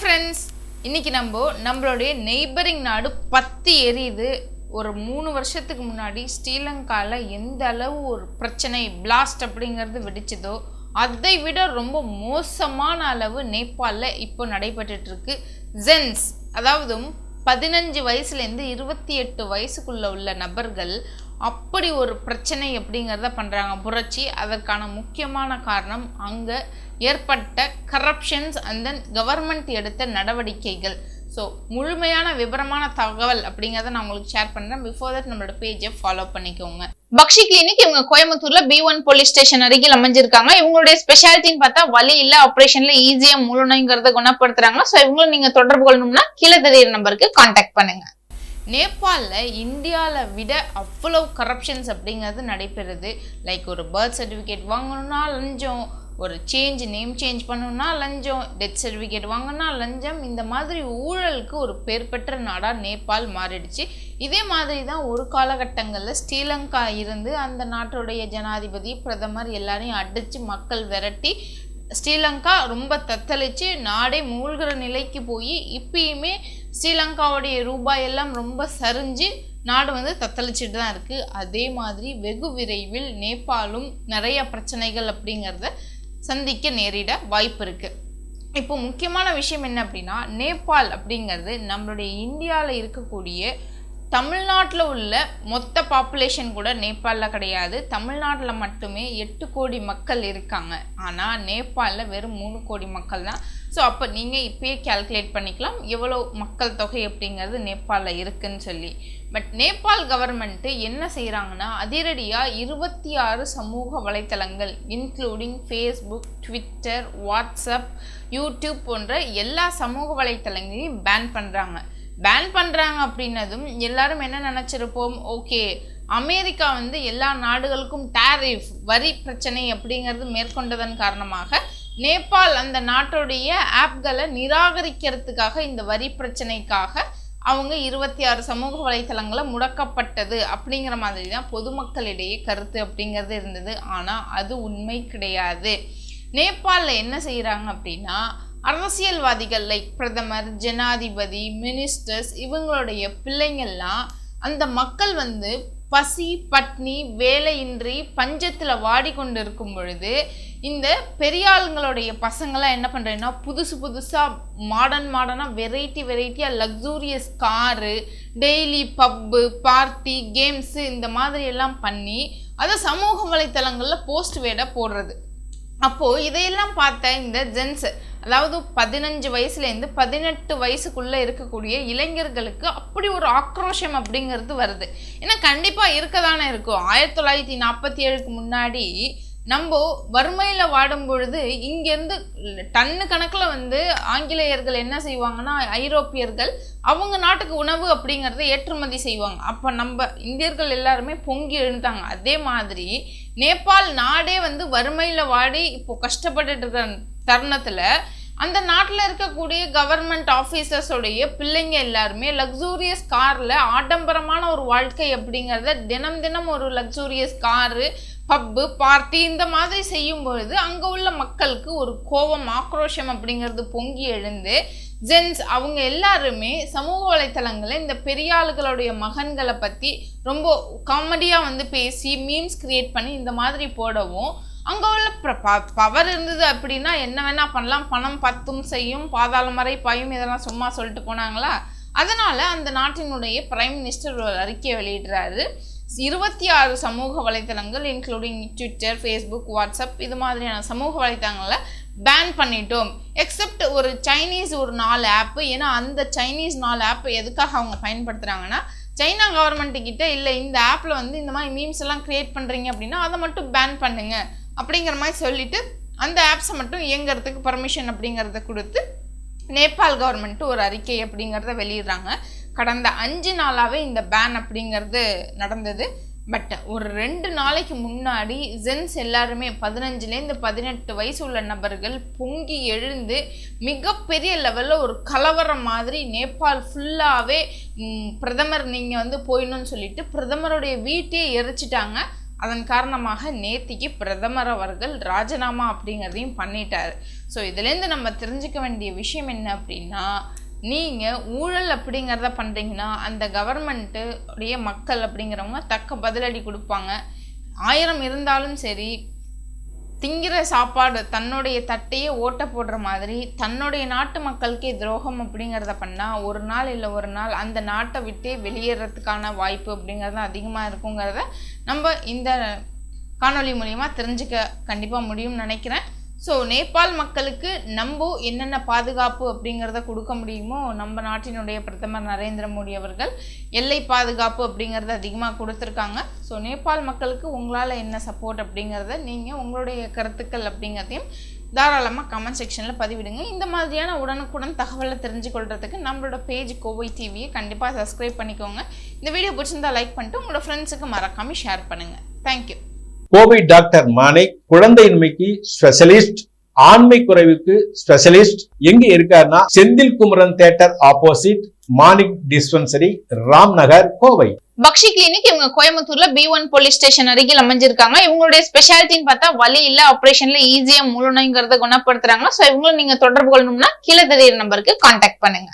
Friends இன்னைக்கு நம்ம நம்மளுடைய நெய்பரிங் நாடு பத்தி எரியுது. ஒரு மூணு வருஷத்துக்கு முன்னாடி ஸ்ரீலங்காவில் எந்த அளவு ஒரு பிரச்சனை பிளாஸ்ட் அப்படிங்கிறது வெடிச்சதோ அதை விட ரொம்ப மோசமான அளவு நேபாளில் இப்போ நடைபெற்றுட்ருக்கு. ஜென்ஸ் அதாவது பதினஞ்சு வயசுலேருந்து இருபத்தி எட்டு வயசுக்குள்ளே உள்ள நபர்கள் அப்படி ஒரு பிரச்சனை அப்படிங்கிறத பண்ணுறாங்க புரட்சி அதற்கான முக்கியமான காரணம் அங்கே ஏற்பட்ட கரப்ஷன்ஸ் அண்ட் தென் கவர்மெண்ட் எடுத்த நடவடிக்கைகள். ஸோ முழுமையான விபரமான தகவல் அப்படிங்கிறத நான் உங்களுக்கு ஷேர் பண்ணுறேன் பிஃபோர் தட் நம்மளோட பேஜை ஃபாலோ பண்ணிக்கோங்க. பக்ஷி கிளினிக் இவங்க கோயம்புத்தூர்ல பி ஒன் போலீஸ் ஸ்டேஷன் அருகில் அமைஞ்சிருக்காங்க. இவங்களுடைய ஸ்பெஷாலிட்டின்னு பார்த்தா வலி இல்ல ஆப்ரேஷன்ல ஈஸியா முழுநோய்ங்கிறத குணப்படுத்துறாங்க. ஸோ இவங்களும் நீங்க தொடர்பு கொள்ளணும்னா கீழே தெரியுற நம்பருக்கு கான்டாக்ட் பண்ணுங்க. நேபாளில் இந்தியாவில் விட அவ்வளோ கரப்ஷன்ஸ் அப்படிங்கிறது நடைபெறுது. லைக் ஒரு பர்த் சர்டிஃபிகேட் வாங்கணும்னா லஞ்சம் ஒரு சேஞ்ச் நேம் சேஞ்ச் பண்ணணும்னா லஞ்சம் டெத் சர்டிஃபிகேட் வாங்கினா லஞ்சம். இந்த மாதிரி ஊழலுக்கு ஒரு பேர் பெற்ற நாடாக நேபாள் மாறிடுச்சு. இதே மாதிரி தான் ஒரு காலகட்டங்களில் ஸ்ரீலங்கா இருந்து அந்த நாட்டுடைய ஜனாதிபதி பிரதமர் எல்லாரையும் அடித்து மக்கள் விரட்டி ஸ்ரீலங்கா ரொம்ப தத்தளித்து நாடே மூழ்கிற நிலைக்கு போய் இப்பயுமே ஸ்ரீலங்காவுடைய ரூபாய் எல்லாம் ரொம்ப சரிஞ்சு நாடு வந்து தத்தளிச்சுட்டு தான் இருக்குது அதே மாதிரி வெகு விரைவில் நேபாளும் நிறைய பிரச்சனைகள் அப்படிங்கிறத சந்திக்க நேரிட வாய்ப்பு இருக்குது இப்போ முக்கியமான விஷயம் என்ன அப்படின்னா நேபாள் அப்படிங்கிறது நம்மளுடைய இந்தியாவில் இருக்கக்கூடிய தமிழ்நாட்டில் உள்ள மொத்த பாப்புலேஷன் கூட நேபாளில் கிடையாது. தமிழ்நாட்டில் மட்டுமே எட்டு கோடி மக்கள் இருக்காங்க. ஆனால் நேபாளில் வெறும் மூணு கோடி மக்கள் தான். ஸோ அப்போ நீங்கள் இப்பயே கேல்குலேட் பண்ணிக்கலாம். எவ்வளோ மக்கள் தொகை அப்படிங்கிறது நேபாளில் இருக்குன்னு சொல்லி. பட் நேபாள் கவர்மெண்ட்டு என்ன செய்கிறாங்கன்னா அதிரடியாக இருபத்தி ஆறு சமூக வலைத்தளங்கள் including Facebook Twitter WhatsApp YouTube போன்ற எல்லா சமூக வலைத்தளங்களையும் பேன் பண்ணுறாங்க பேன் பண்ணுறாங்க அப்படின்னதும் எல்லாரும் என்ன நினச்சிருப்போம்? ஓகே அமெரிக்கா வந்து எல்லா நாடுகளுக்கும் டேரிஃப் வரி பிரச்சனை அப்படிங்கிறது மேற்கொண்டதன் காரணமாக நேபாள் அந்த நாட்டுடைய ஆப்களை நிராகரிக்கிறதுக்காக இந்த வரி பிரச்சனைக்காக அவங்க இருபத்தி ஆறு சமூக வலைத்தளங்களை முடக்கப்பட்டது அப்படிங்கிற மாதிரி தான் பொதுமக்களிடையே கருத்து அப்படிங்கிறது இருந்தது. ஆனால் அது உண்மை கிடையாது. நேபாளில் என்ன செய்கிறாங்க அப்படின்னா அரசியல்வாதிகள் லைக் பிரதமர் ஜனாதிபதி மினிஸ்டர்ஸ் இவங்களுடைய பிள்ளைங்கள்லாம் அந்த மக்கள் வந்து பசி பட்னி வேலையின்றி பஞ்சத்தில் வாடிக்கொண்டு இருக்கும் பொழுது இந்த பெரியாளுங்களுடைய பசங்களாம் என்ன பண்ணுறேன்னா புதுசு புதுசாக மாடர்ன் மாடர்னாக வெரைட்டி வெரைட்டியாக luxurious car daily pub party games இந்த மாதிரி எல்லாம் பண்ணி அதை சமூக வலைத்தளங்களில் போஸ்ட் வேட போடுறது. அப்போது இதையெல்லாம் பார்த்த இந்த ஜென்ஸ் அதாவது பதினஞ்சு வயசுலேருந்து பதினெட்டு வயசுக்குள்ளே இருக்கக்கூடிய இளைஞர்களுக்கு அப்படி ஒரு ஆக்ரோஷம் அப்படிங்கிறது வருது. ஏன்னா கண்டிப்பாக இருக்க தானே இருக்கும். ஆயிரத்தி தொள்ளாயிரத்தி நாற்பத்தி ஏழுக்கு முன்னாடி நம்ம வறுமையில் வாடும் பொழுது இங்கேருந்து டன்னு கணக்கில் வந்து ஆங்கிலேயர்கள் என்ன செய்வாங்கன்னா ஐரோப்பியர்கள் அவங்க நாட்டுக்கு உணவு அப்படிங்கிறத ஏற்றுமதி செய்வாங்க. அப்போ நம்ம இந்தியர்கள் எல்லாருமே பொங்கி எழுந்தாங்க அதே மாதிரி நேபாள் நாடே வந்து வறுமையில் வாடி இப்போ கஷ்டப்பட்டுட்டு இருக்கிற தருணத்தில் அந்த நாட்டில் இருக்கக்கூடிய கவர்மெண்ட் ஆஃபீஸர்ஸோடைய பிள்ளைங்க எல்லாருமே லக்ஸூரியஸ் காரில் ஆடம்பரமான ஒரு வாழ்க்கை அப்படிங்கிறத தினம் தினம் ஒரு லக்ஸூரியஸ் காரு பப்பு பார்ட்டி இந்த மாதிரி செய்யும் பொழுது அங்கே உள்ள மக்களுக்கு ஒரு கோபம் ஆக்ரோஷம் அப்படிங்கிறது பொங்கி எழுந்து ஜென்ஸ் அவங்க எல்லாருமே சமூக வலைத்தளங்களில் இந்த பெரியாளுகளுடைய மகன்களை பற்றி ரொம்ப காமெடியாக வந்து பேசி மீம்ஸ் கிரியேட் பண்ணி இந்த மாதிரி போடவும் அங்கே உள்ள பவர் இருந்தது அப்படின்னா என்ன வேணால் பண்ணலாம். பணம் பத்தும் செய்யும் பாதாள மறை பாயும் இதெல்லாம் சும்மா சொல்லிட்டு போனாங்களா? அதனால் அந்த நாட்டினுடைய பிரைம் மினிஸ்டர் ஒரு அறிக்கை வெளியிடுறாரு. இருபத்தி ஆறு சமூக வலைத்தளங்கள் இன்க்ளூடிங் ட்விட்டர் ஃபேஸ்புக் வாட்ஸ்அப் இது மாதிரியான சமூக வலைத்தளங்களை பேன் பண்ணிட்டோம். எக்ஸப்ட் ஒரு சைனீஸ் ஒரு நாலு ஆப்பு ஏன்னா அந்த சைனீஸ் நாலு ஆப் எதுக்காக அவங்க பயன்படுத்துகிறாங்கன்னா சைனா கவர்மெண்ட்டு கிட்ட இல்லை இந்த ஆப்பில் வந்து இந்த மாதிரி மீம்ஸ் எல்லாம் க்ரியேட் பண்ணுறீங்க அப்படின்னா அதை மட்டும் பேன் பண்ணுங்க. அப்படிங்கிற மாதிரி சொல்லிட்டு அந்த ஆப்ஸை மட்டும் இயங்குறதுக்கு பர்மிஷன் அப்படிங்கிறத கொடுத்து நேபாள் கவர்மெண்ட்டு ஒரு அறிக்கை அப்படிங்கிறத வெளியிடுறாங்க. கடந்த அஞ்சு நாளாகவே இந்த பேன் அப்படிங்கிறது நடந்தது. பட் ஒரு ரெண்டு நாளைக்கு முன்னாடி ஜென்ஸ் எல்லாருமே பதினஞ்சுலேருந்து பதினெட்டு வயசு உள்ள நபர்கள் பொங்கி எழுந்து மிகப்பெரிய லெவலில் ஒரு கலவரம் மாதிரி நேபாள் ஃபுல்லாகவே பிரதமர் நீங்கள் வந்து போயிடணும்னு சொல்லிட்டு பிரதமருடைய வீட்டையே எரிச்சிட்டாங்க. அதன் காரணமாக நேத்திக்கு பிரதமர் அவர்கள் ராஜினாமா அப்படிங்கிறதையும் பண்ணிட்டார். ஸோ இதுலேருந்து நம்ம தெரிஞ்சுக்க வேண்டிய விஷயம் என்ன அப்படின்னா நீங்கள் ஊழல் அப்படிங்கிறத பண்ணுறீங்கன்னா அந்த கவர்மெண்ட்டு உடைய மக்கள் அப்படிங்கிறவங்க தக்க பதிலடி கொடுப்பாங்க. ஆயிரம் இருந்தாலும் சரி திங்கிற சாப்பாடு தன்னுடைய தட்டையே ஓட்ட போடுற மாதிரி தன்னுடைய நாட்டு மக்களுக்கே துரோகம் அப்படிங்கிறத பண்ணால் ஒரு நாள் இல்லை ஒரு நாள் அந்த நாட்டை விட்டே வெளியேறதுக்கான வாய்ப்பு அப்படிங்கிறது அதிகமாக இருக்குங்கிறத நம்ம இந்த காணொளி மூலிமா தெரிஞ்சுக்க கண்டிப்பாக முடியும்னு நினைக்கிறேன். ஸோ நேபாள் மக்களுக்கு நம்ம என்னென்ன பாதுகாப்பு அப்படிங்கிறத கொடுக்க முடியுமோ நம்ம நாட்டினுடைய பிரதமர் நரேந்திர மோடி அவர்கள் எல்லை பாதுகாப்பு அப்படிங்கிறத அதிகமாக கொடுத்துருக்காங்க. ஸோ நேபாள் மக்களுக்கு உங்களால் என்ன சப்போர்ட் அப்படிங்கிறத நீங்கள் உங்களுடைய கருத்துக்கள் அப்படிங்கிறதையும் தாராளமாக கமெண்ட் செக்ஷனில் பதிவிடுங்க. இந்த மாதிரியான உடனுக்குடன் தகவலை தெரிஞ்சு தெரிஞ்சுக்கொள்றதுக்கு நம்மளோட பேஜ் கோவை டிவியை கண்டிப்பாக சப்ஸ்கிரைப் பண்ணிக்கோங்க. இந்த வீடியோ பிடிச்சிருந்தா லைக் பண்ணிட்டு உங்களோட ஃப்ரெண்ட்ஸுக்கு மறக்காமல் ஷேர் பண்ணுங்கள் thank you Kovai doctor Manik குழந்தையின்மைக்கு specialist ஆண்மை குறைவுக்கு ஸ்பெஷலிஸ்ட். எங்க இருக்காருன்னா Senthil Kumaran theatre opposite Manik dispensary Ram Nagar Kovai. Bakshi clinic இவங்க கோயம்புத்தூர்ல பி ஒன் போலீஸ் ஸ்டேஷன் அருகில் அமைஞ்சிருக்காங்க. இவங்களுடைய ஸ்பெஷாலிட்டின்னு பார்த்தா வலி இல்ல ஆபரேஷன்ல ஈஸியா முழுநோய்ங்கிறத குணப்படுத்துறாங்க சோ இவங்களும் நீங்க தொடர்பு கொள்ளணும்னா கீழே தெரியுற நம்பருக்கு கான்டாக்ட் பண்ணுங்க.